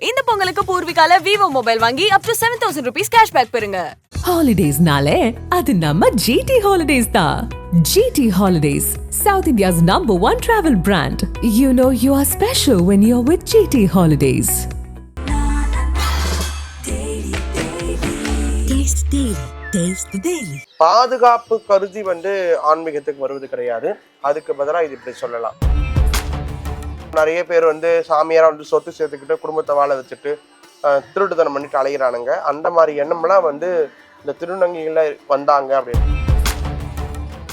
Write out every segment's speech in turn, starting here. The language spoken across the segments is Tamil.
இந்த பொங்கலுக்கு பூர்விகால விவோ மொபைல் வாங்கி up to seven thousand rupees cashback பெறுங்க. ஹாலிடேஸ்னாலே அது நம்ம ஜிடி ஹாலிடேஸ் தான். GT holidays South India's number one travel brand you know you are special when you are with GT holidays Taste Daily. Taste the Daily. பாதுகாப்பு கருதி வந்து ஆன்மீகத்துக்கு வருவது கிடையாது. அதுக்கு பதிலாக இது இப்படி சொல்லலாம். நிறைய பேர் வந்து சாமியாராக வந்து சொத்து சேர்த்துக்கிட்டு குடும்பத்தை வாழ வச்சுட்டு திருட்டுத்தனம் பண்ணிட்டு அலைகிறானுங்க அந்த மாதிரி எண்ணம்லாம் வந்து இந்த திருநங்கைகளில் வந்தாங்க அப்படின்னு.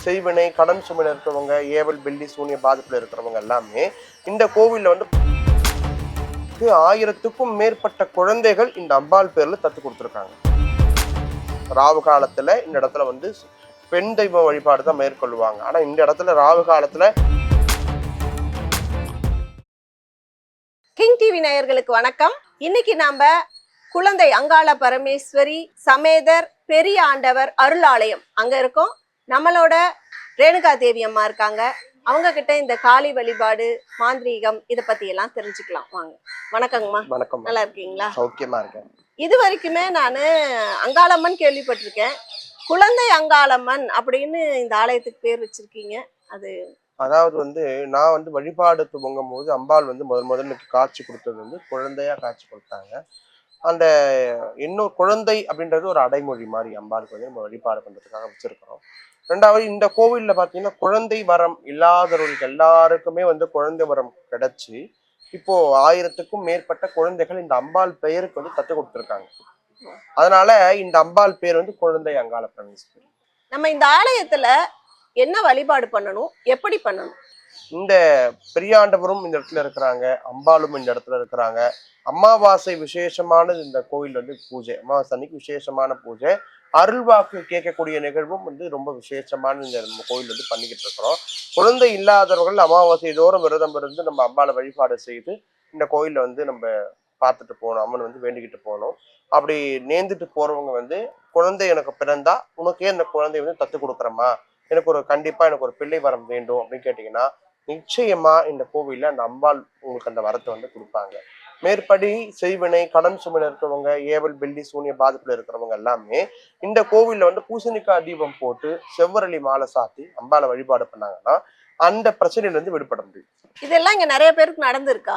செய்வினை கடன் சுமையில் இருக்கிறவங்க ஏவல் பில்லி சூனிய பாதிப்பில் இருக்கிறவங்க எல்லாமே இந்த கோவிலில் வந்து ஆயிரத்துக்கும் மேற்பட்ட குழந்தைகள் இந்த அம்பாள் பேரில் தத்து கொடுத்துருக்காங்க. ராவு காலத்துல இந்த இடத்துல வந்து பெண் தெய்வ வழிபாடு தான் மேற்கொள்வாங்க ஆனால் இந்த இடத்துல ராவு காலத்தில் நேயர்களுக்கு வணக்கம். இன்னைக்கு நாம குழந்தை அங்காள பரமேஸ்வரி சமேதர் பெரிய ஆண்டவர் அருளாலயம் அங்க இருக்கோம். நம்மளோட ரேணுகா தேவி அம்மா இருக்காங்க. அவங்க கிட்ட இந்த காளி வழிபாடு மாந்திரீகம் இத பத்தி எல்லாம் தெரிஞ்சுக்கலாம். வாங்க. வணக்கங்கம்மா. வணக்கம் நல்லா இருக்கீங்களா? சௌக்கியமா இருக்கேன். இது வரைக்குமே நான் அங்காளம்மன் கேள்விப்பட்டிருக்கேன். குழந்தை அங்காளம்மன் அப்படின்னு இந்த ஆலயத்துக்கு பேர் வச்சிருக்கீங்க. அது அதாவது வந்து நான் வந்து வழிபாடு துவங்கும் போது அம்பாள் வந்து முதல் முதல்ல காட்சி கொடுத்தது வந்து குழந்தையா காட்சி கொடுத்தாங்க. அந்த இன்னொரு குழந்தை அப்படின்றது ஒரு அடைமொழி மாதிரி அம்பாளுக்கு வந்து நம்ம வழிபாடு பண்றதுக்காக வச்சிருக்கிறோம். ரெண்டாவது இந்த கோவிலில் பார்த்தீங்கன்னா குழந்தை வரம் இல்லாதவர்களுக்கு எல்லாருக்குமே வந்து குழந்தை வரம் கிடைச்சி இப்போ ஆயிரத்துக்கும் மேற்பட்ட குழந்தைகள் இந்த அம்பாள் பெயருக்கு வந்து தத்து கொடுத்துருக்காங்க. அதனால இந்த அம்பாள் பேர் வந்து குழந்தை அங்காள பிரவேசம். நம்ம இந்த ஆலயத்துல என்ன வழிபாடு பண்ணணும்? எப்படி பண்ணணும்? இந்த பெரியாண்டவரும் இந்த இடத்துல இருக்கிறாங்க அம்பாளும் இந்த இடத்துல இருக்கிறாங்க. அமாவாசை விசேஷமானது இந்த கோயில் வந்து பூஜை. அமாவாசை அன்னைக்கு விசேஷமான பூஜை. அருள்வாக்கு கேட்கக்கூடிய நிகழ்வும் வந்து ரொம்ப விசேஷமான இந்த நம்ம கோயில் வந்து பண்ணிக்கிட்டு இருக்கிறோம். குழந்தை இல்லாதவர்கள் அமாவாசை தோறும் விரதம் இருந்து நம்ம அம்பாவை வழிபாடு செய்து இந்த கோயிலில் வந்து நம்ம பார்த்துட்டு போகணும். அம்மன் வந்து வேண்டிக்கிட்டு போகணும். அப்படி நேர்ந்துட்டு போறவங்க வந்து குழந்தை எனக்கு பிறந்தா உனக்கே இந்த குழந்தை வந்து தத்து கொடுக்குறமா எனக்கு ஒரு கண்டிப்பா எனக்கு ஒரு பிள்ளை வரம் வேண்டும் அப்படின்னு கேட்டீங்கன்னா நிச்சயமா இந்த கோவில்ல அந்த அம்பாள் உங்களுக்கு அந்த வரத்தை வந்து கொடுப்பாங்க. மேற்படி செய்வினை கடன் சுமையில இருக்கிறவங்க ஏவல் பில்லி சூனிய பாதிப்புல இருக்கிறவங்க எல்லாமே இந்த கோவில்ல வந்து பூசணிக்காய் தீபம் போட்டு செவ்வரளி மாலை சாத்தி அம்பாளை வழிபாடு பண்ணாங்கன்னா அந்த பிரச்சனையில இருந்து விடுபட முடியும். இதெல்லாம் இங்க நிறைய பேருக்கு நடந்திருக்கா?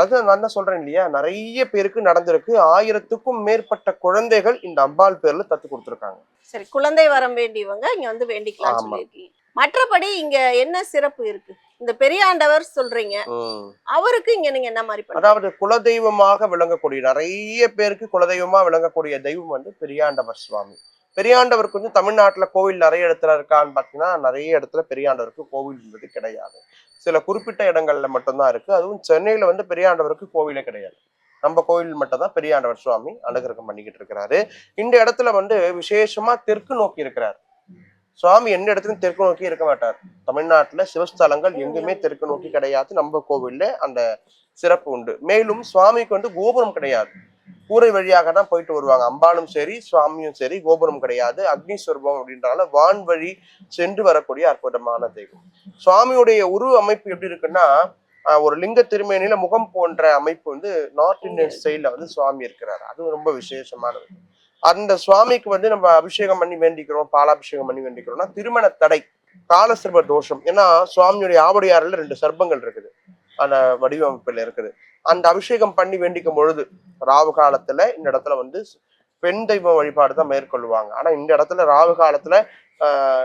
அது நான் சொல்றேன் இல்லையா? நிறைய பேருக்கு நடந்திருக்கு. ஆயிரத்துக்கும் மேற்பட்ட குழந்தைகள் இந்த அம்பாள் பேர்ல தத்து கொடுத்துருக்காங்க. சரி குழந்தை வரம் வேண்டியவங்க இங்க வந்து வேண்டிக்கலாம். சொல்லியிருக்கீங்க. மற்றபடி இங்க என்ன சிறப்பு இருக்கு? இந்த பெரியாண்டவர் சொல்றீங்க. அவருக்கு இங்க நீங்க என்ன மாதிரி அதாவது குலதெய்வமாக விளங்கக்கூடிய நிறைய பேருக்கு குலதெய்வமா விளங்கக்கூடிய தெய்வம் வந்து பெரியாண்டவர் சுவாமி. பெரியாண்டவர் கொஞ்சம் தமிழ்நாட்டுல கோவில் நிறைய இடத்துல இருக்கான்னு பாத்தீங்கன்னா நிறைய இடத்துல பெரியாண்டவருக்கு கோவில் என்பது கிடையாது. சில குறிப்பிட்ட இடங்கள்ல மட்டும்தான் இருக்கு. அதுவும் சென்னையில வந்து பெரியாண்டவருக்கு கோவிலே கிடையாது. நம்ம கோவில் மட்டும் தான் பெரியாண்டவர் சுவாமி அனுகிரகம் பண்ணிக்கிட்டு இருக்கிறாரு. இந்த இடத்துல வந்து விசேஷமா தெற்கு நோக்கி இருக்கிறார். சுவாமி எந்த இடத்துலயும் தெற்கு நோக்கி இருக்க மாட்டார். தமிழ்நாட்டுல சிவஸ்தலங்கள் எங்குமே தெற்கு நோக்கி கிடையாது. நம்ம கோவில்ல அந்த சிறப்பு உண்டு. மேலும் சுவாமிக்கு வந்து கோபுரம் கிடையாது. கூரை வழியாக தான் போயிட்டு வருவாங்க. அம்பாளும் சரி சுவாமியும் சரி கோபுரம் கிடையாது அக்னி ஸ்வரூபம் அப்படின்றனால வான் வழி சென்று வரக்கூடிய அற்புதமான தெய்வம். சுவாமியுடைய உருவ அமைப்பு எப்படி இருக்குன்னா ஒரு லிங்க திருமேனியில முகம் போன்ற அமைப்பு வந்து நார்த் இந்தியன் ஸ்டைல்ல வந்து சுவாமி இருக்கிறார். அது ரொம்ப விசேஷமானது. அந்த சுவாமிக்கு வந்து நம்ம அபிஷேகம் பண்ணி வேண்டிக்கிறோம் பாலாபிஷேகம் பண்ணி வேண்டிக்கிறோம்னா திருமண தடை காலசர்ப தோஷம். ஏன்னா சுவாமியுடைய ஆவடியாரில் ரெண்டு சர்ப்பங்கள் இருக்குது. அந்த வடிவமைப்புல இருக்குது. அந்த அபிஷேகம் பண்ணி வேண்டிக்கும் பொழுது ராவு காலத்துல இந்த இடத்துல வந்து பெண் தெய்வ வழிபாடு தான் மேற்கொள்வாங்க. ஆனா இந்த இடத்துல ராவு காலத்துல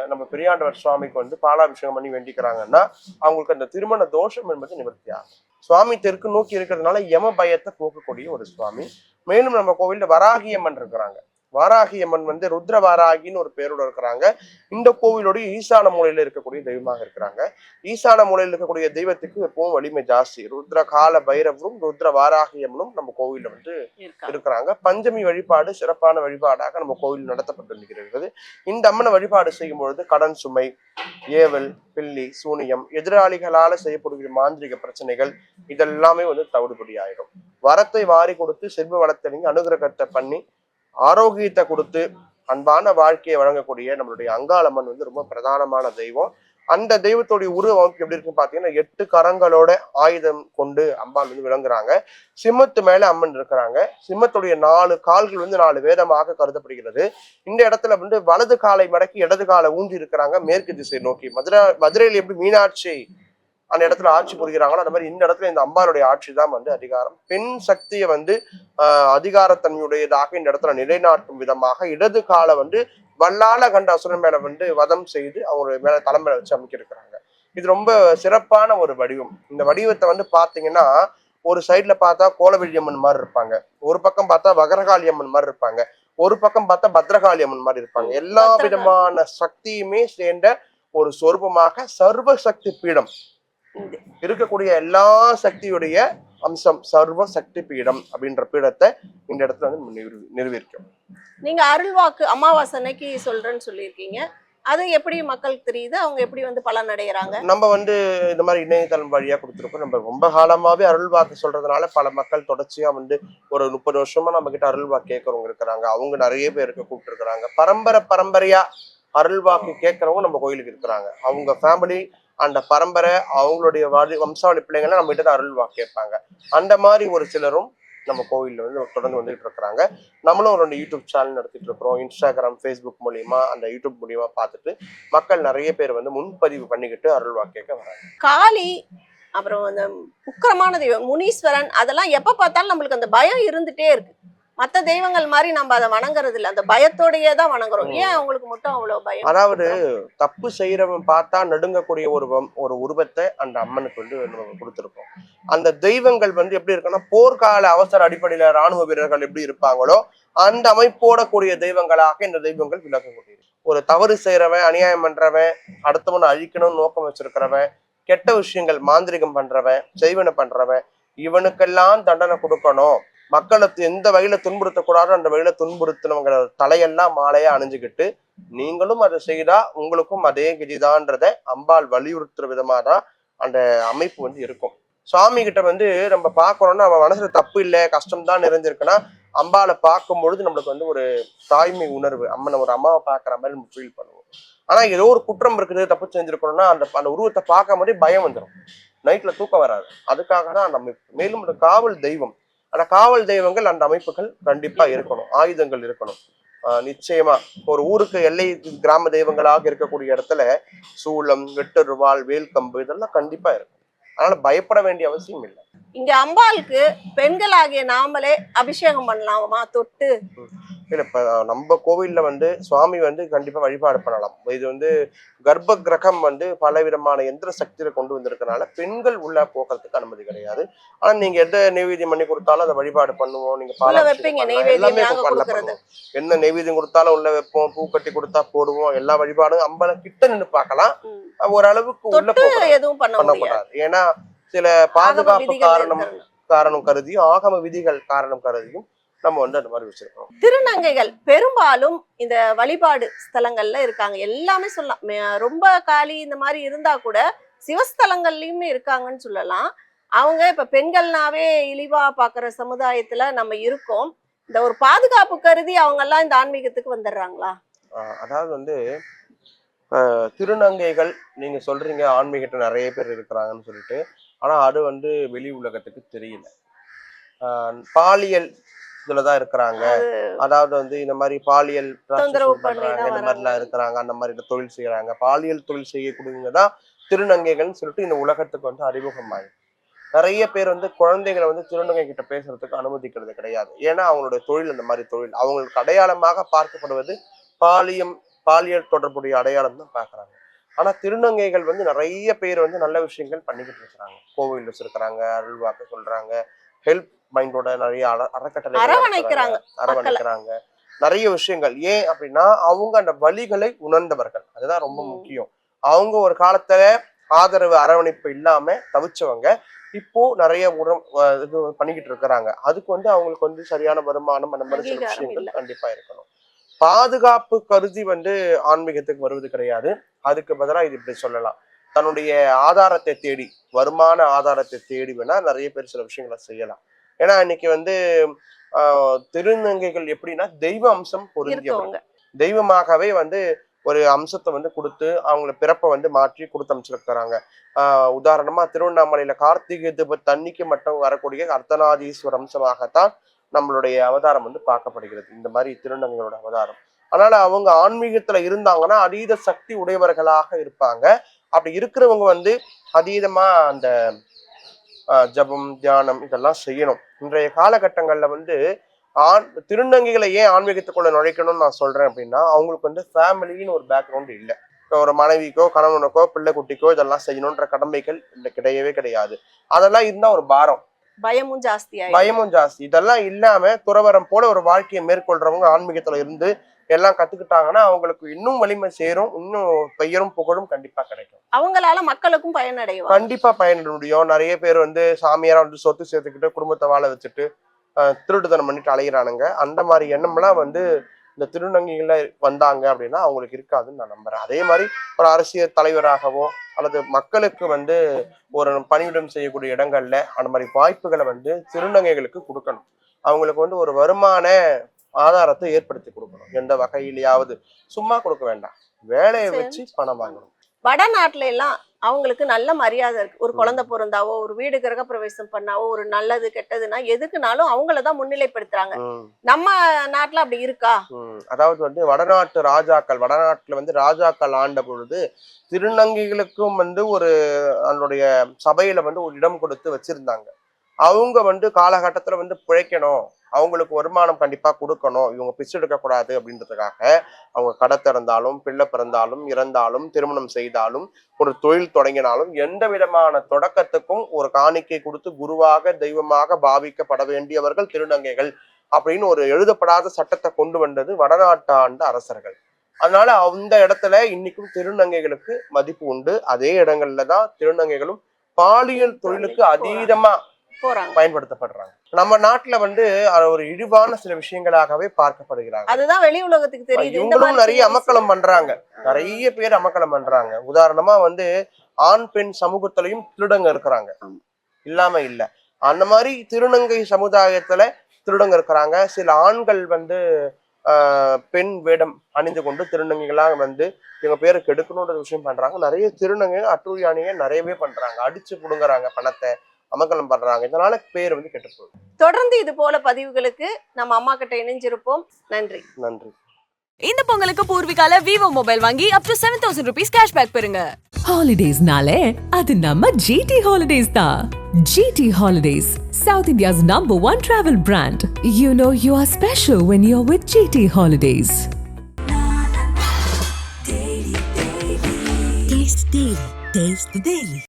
நம்ம பெரியாண்டவர் சுவாமிக்கு வந்து பாலாபிஷேகம் பண்ணி வேண்டிக்கிறாங்கன்னா அவங்களுக்கு அந்த திருமண தோஷம் என்பது நிவர்த்தி ஆகும். சுவாமி தெற்கு நோக்கி இருக்கிறதுனால யம பயத்தை போக்கக்கூடிய ஒரு சுவாமி. மேலும் நம்ம கோவில்ல வராகியம்மன் இருக்கிறாங்க. வாராகி அம்மன் வந்து ருத்ர வாராகின்னு ஒரு பேரோட இருக்கிறாங்க. இந்த கோவிலுடைய ஈசான மூலையில இருக்கக்கூடிய தெய்வமாக இருக்கிறாங்க. ஈசான மூலையில் இருக்கக்கூடிய தெய்வத்துக்கு எப்பவும் வலிமை ஜாஸ்தி. ருத்ர கால பைரவரும் ருத்ர வாராகியம்மனும் நம்ம கோவில்ல வந்து இருக்கா இருக்கிறாங்க. பஞ்சமி வழிபாடு சிறப்பான வழிபாடாக நம்ம கோவில் நடத்தப்பட்டு இருக்கிறது இந்த அம்மனை வழிபாடு செய்யும் பொழுது கடன் சுமை ஏவல் பில்லி சூனியம் எதிராளிகளால செய்யப்படுகிற மாந்திரிக பிரச்சனைகள் இதெல்லாமே வந்து தவிடுபடி ஆயிடும் வரத்தை வாரி கொடுத்து செல்வ வளத்தை அனுகிரகத்தை பண்ணி ஆரோக்கியத்தை கொடுத்து அன்பான வாழ்க்கையை வழங்கக்கூடிய நம்மளுடைய அங்காளம்மன் வந்து ரொம்ப பிரதானமான தெய்வம். அந்த தெய்வத்துடைய உருவம் எப்படி இருக்குன்னு பாத்தீங்கன்னா எட்டு கரங்களோட ஆயுதம் கொண்டு அம்பாள் வந்து விளங்குறாங்க. சிம்மத்து மேல அம்மன் இருக்கிறாங்க. சிம்மத்துடைய நாலு கால்கள் வந்து நாலு வேதமாக கருதப்படுகிறது. இந்த இடத்துல வந்து வலது காலை மடக்கி இடது காலை ஊன்றி இருக்கிறாங்க. மேற்கு திசை நோக்கி. மதுரை மதுரையில் எப்படி மீனாட்சி அந்த இடத்துல ஆட்சி புரிகிறாங்களோ அந்த மாதிரி இந்த இடத்துல இந்த அம்பாளுடைய ஆட்சி தான் வந்து அதிகாரம். பெண் சக்தியை வந்து அதிகாரத்தன்மையுடையதாக இந்த இடத்துல நிலைநாட்டும் விதமாக இடது காலை வந்து வல்லால கண்ட அசுரன் மேல வந்து வதம் செய்து அவங்க மேல தலைமையில வச்சு அமைக்கிருக்கிறாங்க. இது ரொம்ப சிறப்பான ஒரு வடிவம். இந்த வடிவத்தை வந்து பாத்தீங்கன்னா ஒரு சைடுல பார்த்தா கோலவெளி அம்மன் மாதிரி இருப்பாங்க. ஒரு பக்கம் பார்த்தா வகரகாளி அம்மன் மாதிரி இருப்பாங்க. ஒரு பக்கம் பார்த்தா பத்ரகாளி அம்மன் மாதிரி இருப்பாங்க. எல்லா. விதமான சக்தியுமே சேர்ந்த ஒரு சொரூபமாக சர்வ சக்தி பீடம். இருக்கக்கூடிய எல்லா சக்தியுடைய அம்சம் சர்வ சக்தி பீடம் அப்படின்ற பீடத்தை இந்த இடத்துல வந்து நிறுவி- நிறுவியிருக்கோம் நீங்க அருள்வாக்கு அமாவாசை அன்னைக்கு சொல்றேன்னு சொல்லியிருக்கீங்க. அது எப்படி மக்களுக்கு தெரியுது? அவங்க எப்படி வந்து பலன் அடைகிறாங்க நம்ம வந்து இந்த மாதிரி இணையதளம் வழியா கொடுத்துருக்கோம். நம்ம ரொம்ப காலமாவே அருள் வாக்கு சொல்றதுனால பல மக்கள் தொடர்ச்சியா வந்து ஒரு முப்பது வருஷமா நம்ம கிட்ட அருள் வாக்கு கேட்கறவங்க இருக்கிறாங்க. அவங்க நிறைய பேருக்கு கூப்பிட்டு இருக்கிறாங்க பரம்பரை பரம்பரையா அருள் வாக்கு கேட்கறவங்க நம்ம கோயிலுக்கு இருக்கிறாங்க. அவங்க ஃபேமிலி அந்த பரம்பரை அவங்களுடைய வாரி- வம்சாவளி பிள்ளைங்கள்லாம் நம்ம கிட்ட தான் அருள் வா கேட்பாங்க. அந்த மாதிரி ஒரு சிலரும் நம்ம கோவிலில் வந்து தொடர்ந்து வந்துகிட்டு இருக்கிறாங்க. நம்மளும் ஒரு ரெண்டு யூடியூப் சேனல் நடத்திட்டு இருக்கிறோம். இன்ஸ்டாகிராம் ஃபேஸ்புக் மூலியமா அந்த யூடியூப் மூலியமா பார்த்துட்டு மக்கள் நிறைய பேர் வந்து முன்பதிவு பண்ணிக்கிட்டு அருள் வாக்கேக்க கேட்க வராங்க. காளி அப்புறம் அந்த உக்கரமான தெய்வம் முனீஸ்வரன் அதெல்லாம் எப்போ பார்த்தாலும் நம்மளுக்கு அந்த பயம் இருந்துட்டே இருக்கு. மத்த தெய்வங்கள் மாதிரி நம்ம அதை வணங்குறது இல்ல அந்த பயத்தோடயே தான் வணங்குறோம். ஏன் அவங்களுக்கு மட்டும் அவ்வளவு பயம்? அதாவது தப்பு செய்யறவன் பார்த்தா நடுங்கக்கூடிய ஒரு வம்- ஒரு உருவத்தை அந்த அம்மனுக்கு வந்து நம்ம கொடுத்துருக்கோம். அந்த தெய்வங்கள் வந்து எப்படி இருக்குன்னா போர்க்கால அவசர அடிப்படையில ராணுவ வீரர்கள் எப்படி இருப்பாங்களோ அந்த அமைப்போட கூடிய தெய்வங்களாக இந்த தெய்வங்கள் விளக்கக்கூடியது ஒரு தவறு செய்யறவன் அநியாயம் பண்றவன் அடுத்தவனை அழிக்கணும்னு நோக்கம் வச்சிருக்கிறவன் கெட்ட விஷயங்கள் மாந்திரிகம் பண்றவன் செய்வனை பண்றவன் இவனுக்கெல்லாம் தண்டனை கொடுக்கணும். மக்களை எந்த வகையில துன்புறுத்தக்கூடாதோ அந்த வகையில துன்புறுத்தினவங்க தலையெல்லாம் மாலையா அணிஞ்சுக்கிட்டு நீங்களும் அதை செய்தா உங்களுக்கும் அதே கதிதான்றத அம்பாள் வலியுறுத்துற விதமா தான் அந்த அமைப்பு வந்து இருக்கும். சுவாமி கிட்ட வந்து நம்ம பார்க்கறோம்னா நம்ம மனசுல தப்பு இல்லை கஷ்டம் தான் நிறைஞ்சிருக்குன்னா அம்பாளை பார்க்கும் பொழுது நம்மளுக்கு வந்து ஒரு தாய்மை உணர்வு அம்மனை ஒரு அம்மாவை பார்க்குற மாதிரி நம்ம ஃபீல் பண்ணுவோம். ஆனா ஏதோ ஒரு குற்றம் இருக்குது தப்பு செஞ்சிருக்கணும்னா அந்த அந்த உருவத்தை பார்க்கும் போதே பயம் வந்துடும் நைட்ல தூக்கம் வராது. அதுக்காக தான் அந்த அமைப்பு மேலும் அந்த காவல் தெய்வம் அந்த காவல் தெய்வங்கள் அந்த அமைப்புகள் கண்டிப்பா இருக்கணும். ஆயுதங்கள் இருக்கணும். ஆஹ் நிச்சயமா ஒரு ஊருக்கு எல்லை கிராம தெய்வங்களாக இருக்கக்கூடிய இடத்துல சூளம் வெட்டருவாள் வேல்கம்பு இதெல்லாம் கண்டிப்பா இருக்கும். அதனால பயப்பட வேண்டிய அவசியம் இல்லை. இங்க அம்பாளுக்கு பெண்களாகிய நாமளே அபிஷேகம் பண்ணலாமா? தொட்டு. இல்ல இப்ப நம்ம கோவில்ல வந்து சுவாமி வந்து கண்டிப்பா வழிபாடு பண்ணலாம் இது வந்து கர்ப்ப கிரகம் வந்து பல விதமான எந்திர சக்தியில கொண்டு வந்திருக்கனால பெண்கள் உள்ள போக்குறதுக்கு அனுமதி கிடையாது ஆனா நீங்க எந்த நெய்வேத்தியம் பண்ணி கொடுத்தாலும் அதை வழிபாடு பண்ணுவோம் நீங்க உள்ள பாலாபிஷேகம் வைப்பீங்க பண்ணலாம். நெய்வேத்தியம் எல்லாமே நாங்க இப்ப பண்ண கொடுக்கறது. பண்ணுவோம். என்ன நெய்வேத்தியம் கொடுத்தாலும் உள்ள வைப்போம் பூ கட்டி கொடுத்தா போடுவோம் எல்லா வழிபாடும் அம்பல கிட்ட நின்று பார்க்கலாம். ஓரளவுக்கு உள்ள எதுவும் பண்ணக்கூடாது ஏன்னா சில பாதுகாப்பு காரணம். காரணம் கருதியும் ஆகம விதிகள் காரணம் கருதியும் நம்ம வந்து அந்த மாதிரி வச்சிருக்கோம். திருநங்கைகள் பெரும்பாலும் இந்த வழிபாடு ஸ்தலங்கள்ல இருக்காங்க. எல்லாமே சொல்லலாம். ரொம்ப காலி இந்த மாதிரி இருந்தா கூட சிவஸ்தலங்கள்லயுமே இருக்காங்கன்னு சொல்லலாம். அவங்க இப்ப பெண்கள்னாவே இழிவா பாக்குற சமுதாயத்துல நம்ம இருக்கோம். இந்த ஒரு பாதுகாப்பு கருதி அவங்க எல்லாம் இந்த ஆன்மீகத்துக்கு வந்துடுறாங்களா? அதாவது வந்து திருநங்கைகள் நீங்க சொல்றீங்க ஆன்மீகத்துல நிறைய பேர் இருக்கிறாங்கன்னு சொல்லிட்டு. ஆனா அது வந்து வெளி உலகத்துக்கு தெரியல. ஆஹ் பாலியல் இதுலதான் இருக்கிறாங்க. அதாவது வந்து இந்த மாதிரி பாலியல் பண்றாங்க இந்த மாதிரிலாம் வராங்க. இருக்கிறாங்க அந்த மாதிரி தொழில் செய்யறாங்க பாலியல் தொழில் செய்யக்கூடியவங்க தான் திருநங்கைகள்னு சொல்லிட்டு இந்த உலகத்துக்கு வந்து அறிமுகமாயி. நிறைய பேர் வந்து குழந்தைகளை வந்து திருநங்கை கிட்ட பேசுறதுக்கு அனுமதிக்கிறது கிடையாது. ஏன்னா அவங்களுடைய தொழில் அந்த மாதிரி தொழில். அவங்களுக்கு அடையாளமாக பார்க்கப்படுவது பாலியம் பாலியல் தொடர்புடைய அடையாளம் தான் பார்க்கறாங்க. ஆனா திருநங்கைகள் வந்து நிறைய பேர் வந்து நல்ல விஷயங்கள் பண்ணிக்கிட்டு இருக்கிறாங்க. கோவில் வச்சிருக்கிறாங்க அருள்வாக்கு சொல்றாங்க ஹெல்ப் மைண்டோட நிறைய அற- அறக்கட்டளை அரவணைக்கிறாங்க அரவணைக்கிறாங்க. நிறைய விஷயங்கள். ஏன் அப்படின்னா அவங்க அந்த வழிகளை உணர்ந்தவர்கள். அதுதான் ரொம்ப. முக்கியம். அவங்க ஒரு காலத்துல ஆதரவு அரவணைப்பு இல்லாம தவிச்சவங்க இப்போ நிறைய உரம் இது பண்ணிக்கிட்டு இருக்கிறாங்க. அதுக்கு வந்து அவங்களுக்கு வந்து சரியான வருமானம் அந்த மாதிரி சில விஷயங்கள். கண்டிப்பா இருக்கணும். பாதுகாப்பு கருதி வந்து ஆன்மீகத்துக்கு வருவது கிடையாது. அதுக்கு பதிலா இது இப்படி சொல்லலாம். தன்னுடைய ஆதாரத்தை தேடி வருமான ஆதாரத்தை தேடி வேணா நிறைய பேர் சில விஷயங்களை செய்யலாம். ஏன்னா இன்னைக்கு வந்து ஆஹ் திருநங்கைகள் எப்படின்னா தெய்வ அம்சம் பொருந்தியவர்கள். இருக்கவங்க. தெய்வமாகவே வந்து ஒரு அம்சத்தை வந்து கொடுத்து அவங்கள பிறப்பை வந்து மாற்றி கொடுத்து அமைச்சிருக்கிறாங்க ஆஹ் உதாரணமா திருவண்ணாமலையில கார்த்திகை தீப தண்ணிக்கு மட்டும் வரக்கூடிய அர்த்தநாதீஸ்வர அம்சமாகத்தான் நம்மளுடைய அவதாரம் வந்து பார்க்கப்படுகிறது. இந்த மாதிரி திருநங்கைகளோட அவதாரம். அதனால அவங்க ஆன்மீகத்துல இருந்தாங்கன்னா அதீத சக்தி உடையவர்களாக இருப்பாங்க. அப்படி இருக்கிறவங்க வந்து அதீதமா அந்த ஜபம் தியானம் இதெல்லாம் செய்யணும். இன்றைய காலகட்டங்கள்ல வந்து ஆண் திருநங்கைகளை ஏன் ஆன்மீகத்துக்குள்ள நுழைக்கணும்னு நான் சொல்றேன் அப்படின்னா அவங்களுக்கு வந்து ஃபேமிலின்னு ஒரு பேக்ரவுண்ட் இல்லை. இப்போ ஒரு மனைவிக்கோ கணவனுக்கோ பிள்ளை குட்டிக்கோ இதெல்லாம் செய்யணுன்ற கடமைகள் இல்லை கிடையவே கிடையாது. அதெல்லாம் இருந்தா ஒரு பாரம். பயமும் ஜாஸ்தியாயிடும் பயமும் ஜாஸ்தி. இதெல்லாம் இல்லாம துறவரம் போல ஒரு வாழ்க்கையை மேற்கொள்றவங்க ஆன்மீகத்துல இருந்து எல்லாம் கத்துக்கிட்டாங்கன்னா அவங்களுக்கு இன்னும் வலிமை சேரும் இன்னும் பெயரும் புகழும் கண்டிப்பா கிடைக்கும். அவங்களால மக்களுக்கும் பயனடைவாங்க கண்டிப்பா பயனிட முடியும். நிறைய பேர் வந்து சாமியாரா வந்து சொத்து சேர்த்துக்கிட்டு குடும்பத்தை வாழ வச்சுட்டு அஹ், திருட்டுத்தனம் பண்ணிட்டு அலையிறானுங்க. அந்த மாதிரி எண்ணம்லாம் வந்து இந்த திருநங்கைகள்ல வந்தாங்க அப்படின்னா அவங்களுக்கு இருக்காதுன்னு நான் நம்புறேன். அதே மாதிரி ஒரு அரசியல் தலைவராகவோ அல்லது மக்களுக்கு வந்து ஒரு பணியிடம் செய்யக்கூடிய இடங்கள்ல அந்த மாதிரி வாய்ப்புகளை வந்து திருநங்கைகளுக்கு கொடுக்கணும். அவங்களுக்கு வந்து ஒரு வருமான ஆதாரத்தை ஏற்படுத்தி கொடுக்கணும். எந்த வகையிலையாவது சும்மா கொடுக்க வேண்டாம். வேலையை. வச்சு பணம் வாங்கணும். வடநாட்டுல எல்லாம் அவங்களுக்கு நல்ல மரியாதை இருக்கு. ஒரு குழந்தை பிறந்தாவோ ஒரு வீடு கிரக பிரவேசம் பண்ணாவோ ஒரு நல்லது கெட்டதுன்னா எதுக்குனாலும் அவங்கள தான் முன்னிலைப்படுத்துறாங்க. நம்ம நாட்டுல அப்படி இருக்கா? அதாவது வந்து வடநாட்டு ராஜாக்கள் வடநாட்டுல வந்து ராஜாக்கள் ஆண்ட பொழுது திருநங்கைகளுக்கும் வந்து ஒரு அதனுடைய சபையில வந்து ஒரு இடம் கொடுத்து வச்சிருந்தாங்க. அவங்க வந்து காலகட்டத்துல வந்து பிழைக்கணும். அவங்களுக்கு வருமானம் கண்டிப்பா கொடுக்கணும். இவங்க பிச்சை எடுக்க கூடாது அப்படின்றதுக்காக அவங்க கடை திறந்தாலும் பிள்ளை பிறந்தாலும் இறந்தாலும் திருமணம் செய்தாலும் ஒரு தொழில் தொடங்கினாலும் எந்த விதமான தொடக்கத்துக்கும் ஒரு காணிக்கை கொடுத்து குருவாக தெய்வமாக பாவிக்கப்பட வேண்டியவர்கள் திருநங்கைகள் அப்படின்னு ஒரு எழுதப்படாத சட்டத்தை கொண்டு வந்தது வடநாட்டு ஆண்ட அரசர்கள். அதனால அந்த இடத்துல இன்னைக்கும் திருநங்கைகளுக்கு மதிப்பு உண்டு. அதே இடங்கள்ல தான் திருநங்கைகளும் பாலியல் தொழிலுக்கு அதீதமா பயன்படுத்தப்படுறாங்க. நம்ம நாட்டுல வந்து ஒரு இழிவான சில விஷயங்களாகவே பார்க்கப்படுகிறாங்க. அதுதான் வெளி உலகத்துக்கு தெரியுது. இவங்களும் நிறைய அமக்கலம் பண்றாங்க. நிறைய பேர் அமக்கலம் பண்றாங்க. உதாரணமா வந்து ஆண் பெண் சமூகத்திலையும் திருடங்க இருக்கிறாங்க. இல்லாம இல்ல. அந்த மாதிரி திருநங்கை சமுதாயத்துல திருடங்க இருக்கிறாங்க. சில ஆண்கள் வந்து ஆஹ், பெண் வேடம் அணிந்து கொண்டு திருநங்கைகளாக வந்து இவங்க பேரை கெடுக்கணுன்ற விஷயம் பண்றாங்க. நிறைய திருநங்கை அட்டூழியானிங்க நிறையவே பண்றாங்க. அடிச்சு புடுங்குறாங்க பணத்தை. அமக்கலம் பண்றாங்க. இதனால பேர் வந்து கெட்டு போகுது. தொடர்ந்து இது போல பதிவுகளுக்கு நம்ம அம்மா கிட்ட இணைஞ்சிருப்போம். நன்றி. நன்றி. இந்த பொங்கலுக்கு பூர்விகால விவோ மொபைல் வாங்கி up to seven thousand rupees cashback பெறுங்க. ஹாலிடேஸ்னாலே அது நம்ம ஜிடி ஹாலிடேஸ் தான். GT holidays South India's number one travel brand you know you are special when you are with GT holidays Taste the Daily. Taste the Daily.